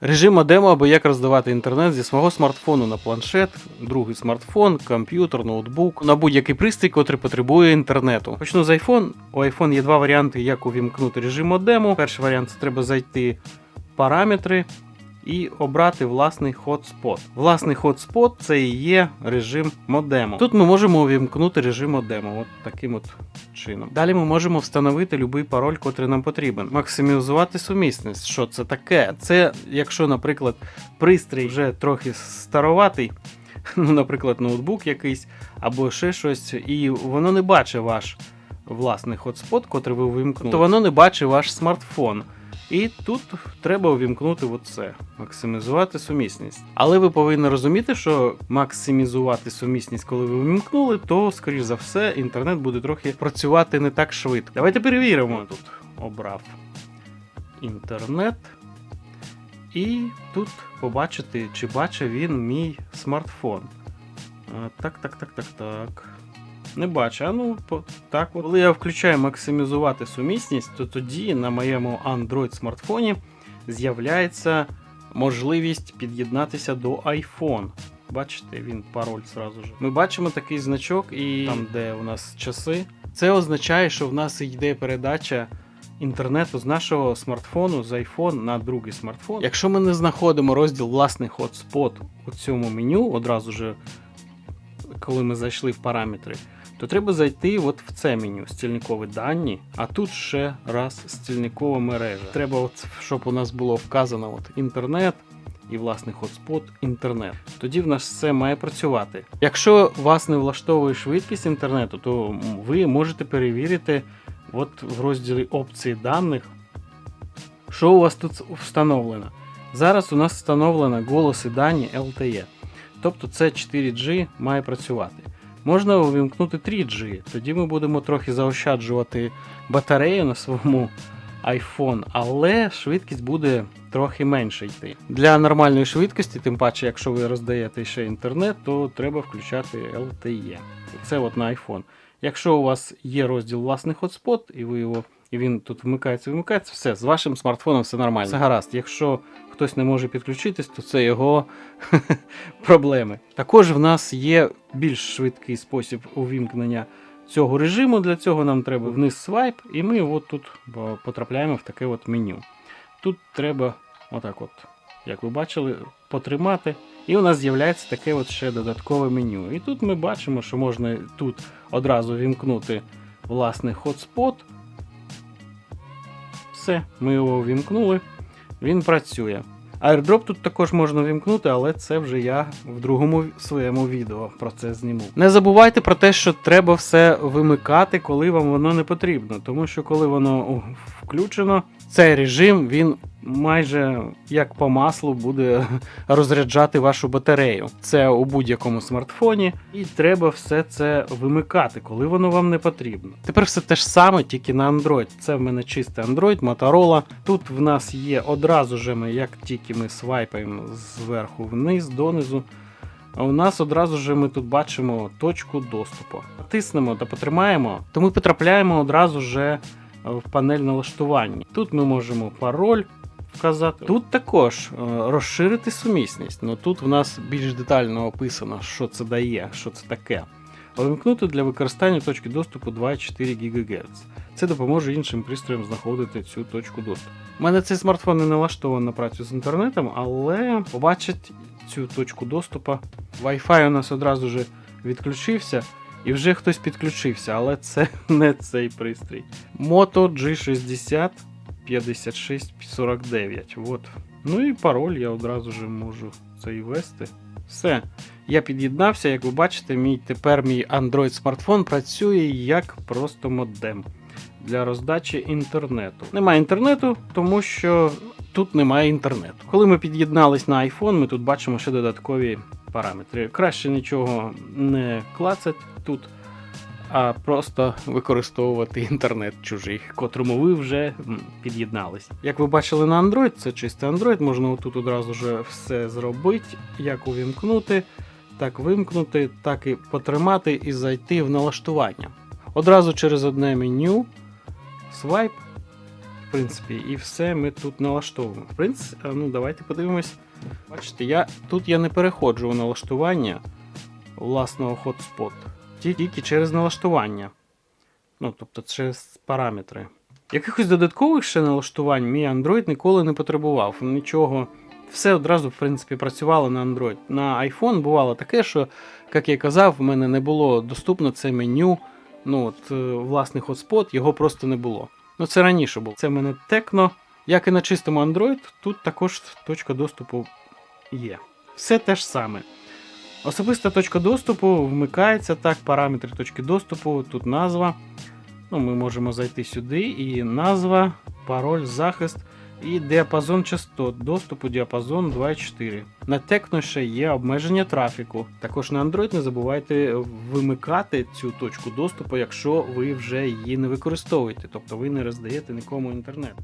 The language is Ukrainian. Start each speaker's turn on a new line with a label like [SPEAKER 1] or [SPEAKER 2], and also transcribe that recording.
[SPEAKER 1] Режим демо, або як роздавати інтернет зі свого смартфону на планшет, другий смартфон, комп'ютер, ноутбук, на будь-який пристрій, котрий потребує інтернету. Почну з iPhone. У iPhone є два варіанти, як увімкнути режим модему. Перший варіант це треба зайти параметри і обрати власний хотспот. Власний хотспот це і є режим модему. Тут ми можемо увімкнути режим модему, от таким от чином. Далі ми можемо встановити будь-який пароль, котрий нам потрібен. Максимізувати сумісність. Що це таке? Це якщо, наприклад, пристрій вже трохи староватий. Ну, наприклад, ноутбук якийсь або ще щось, і воно не бачить ваш власний хотспот, котрий ви увімкнули, то воно не бачить ваш смартфон. І тут треба увімкнути оце максимізувати сумісність. Але ви повинні розуміти, що максимізувати сумісність, коли ви увімкнули, то, скоріш за все, інтернет буде трохи працювати не так швидко. Давайте перевіримо. Тут обрав інтернет. І тут побачити, чи бачить він мій смартфон. Так, так, так, так, так. Не бачу. А ну, так от. Коли я включаю максимізувати сумісність, то тоді на моєму Android смартфоні з'являється можливість під'єднатися до iPhone. Бачите, він пароль зразу ж. Ми бачимо такий значок, і там, де у нас часи. Це означає, що в нас йде передача інтернету з нашого смартфону з iPhone на другий смартфон. Якщо ми не знаходимо розділ власний hotspot у цьому меню, одразу же, коли ми зайшли в параметри, то треба зайти от в це меню стільникові дані, а тут ще раз стільникова мережа. Треба, от, щоб у нас було вказано от, інтернет і власний хотспот інтернет. Тоді в нас все має працювати. Якщо вас не влаштовує швидкість інтернету, то ви можете перевірити от в розділі опції даних, що у вас тут встановлено. Зараз у нас встановлено голоси дані LTE. Тобто це 4G має працювати. Можна увімкнути 3G, тоді ми будемо трохи заощаджувати батарею на своєму iPhone, але швидкість буде трохи менше йти. Для нормальної швидкості, тим паче, якщо ви роздаєте ще інтернет, то треба включати LTE. Це от на iPhone. Якщо у вас є розділ власний хотспот, і ви його і він тут вмикається, вимикається, все, з вашим смартфоном все нормально. Все гаразд. Якщо хтось не може підключитись, то це його проблеми. Також в нас є більш швидкий спосіб увімкнення цього режиму. Для цього нам треба вниз свайп, і ми от тут потрапляємо в таке от меню. Тут треба, отак от, як ви бачили, потримати. І у нас з'являється таке от ще додаткове меню. І тут ми бачимо, що можна тут одразу вімкнути власний хотспот. Все, ми його вімкнули, він працює. Airdrop тут також можна вімкнути, але це вже я в другому своєму відео про це зніму. Не забувайте про те, що треба все вимикати, коли вам воно не потрібно, тому що коли воно включено, цей режим він майже як по маслу буде розряджати вашу батарею. Це у будь-якому смартфоні, і треба все це вимикати, коли воно вам не потрібно. Тепер все те ж саме, тільки на Android. Це в мене чистий Android, Motorola. Тут в нас є одразу же ми, як тільки ми свайпаємо зверху вниз, донизу. А у нас одразу ж ми тут бачимо точку доступу. Натиснемо та потримаємо, то ми потрапляємо одразу же в панель налаштування. Тут ми можемо пароль вказати. Тут також е, розширити сумісність. Ну тут в нас більш детально описано, що це дає, що це таке. Увімкнути для використання точки доступу 2,4 ГГц. Це допоможе іншим пристроям знаходити цю точку доступу. У мене цей смартфон не налаштований на працю з інтернетом, але побачить цю точку доступу. Wi-Fi у нас одразу ж відключився. І вже хтось підключився, але це не цей пристрій. Moto G60 5649. Вот. Ну і пароль я одразу ж можу цей ввести. Все. Я під'єднався, як ви бачите, мій тепер мій Android смартфон працює як просто модем для роздачі інтернету. Немає інтернету, тому що тут немає інтернету. Коли ми під'єднались на iPhone, ми тут бачимо ще додаткові параметри. Краще нічого не клацать тут, а просто використовувати інтернет чужий, котрому ви вже під'єднались. Як ви бачили на Android, це чистий Android, можна отут одразу ж все зробити, як увімкнути, так вимкнути, так і потримати і зайти в налаштування. Одразу через одне меню, свайп, в принципі, і все ми тут налаштовуємо. В принципі, ну давайте подивимось. Бачите, я, тут я не переходжу у налаштування власного hotspot. Ті- Тільки через налаштування. Ну, тобто через параметри. Якихось додаткових ще налаштувань мій Android ніколи не потребував. Нічого. Все одразу, в принципі, працювало на Android. На iPhone бувало таке, що, як я казав, в мене не було доступно це меню. Ну, от, е, власний hotspot, його просто не було. Ну, це раніше було. Це в мене Tecno. Як і на чистому Android, тут також точка доступу є. Все те ж саме. Особиста точка доступу вмикається так, параметри точки доступу, тут назва. Ну, ми можемо зайти сюди, і назва, пароль, захист і діапазон частот. Доступу діапазон 2.4. На Tecno ще є обмеження трафіку. Також на Android не забувайте вимикати цю точку доступу, якщо ви вже її не використовуєте, тобто ви не роздаєте нікому інтернет.